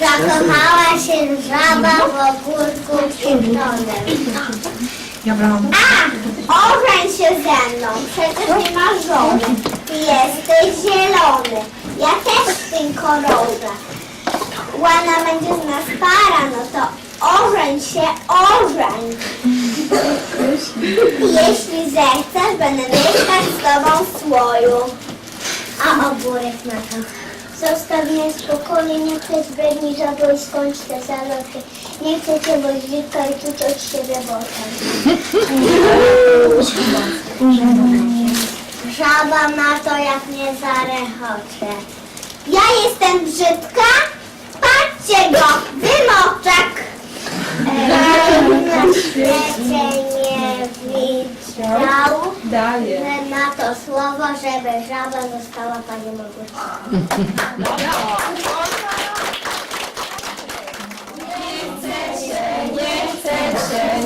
Zakochała się żaba w ogórku pieczonym. A, ożeń się ze mną, przecież nie masz żony. Jesteś zielony, ja też tym kolorze. Łana będzie z nas para, no to się, ożeń. Jeśli zechcesz, będę mieszkać z tobą w słoju. A ogórek na to. Zostaw mnie w spokoju, nie chcę zbędni żabo i skończ te zalotki. Nie chcę cię woździka i czuć od siebie bokiem. Żaba na to, jak mnie zarechocze. Ja jestem brzydka? Daję. na to słowo, żeby żaba została panią ogórkiem.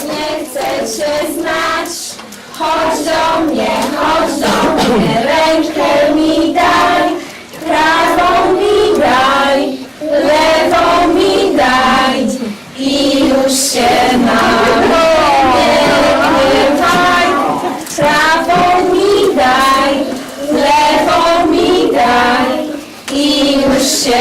Nie chcecie znać, chodź do mnie, chodź się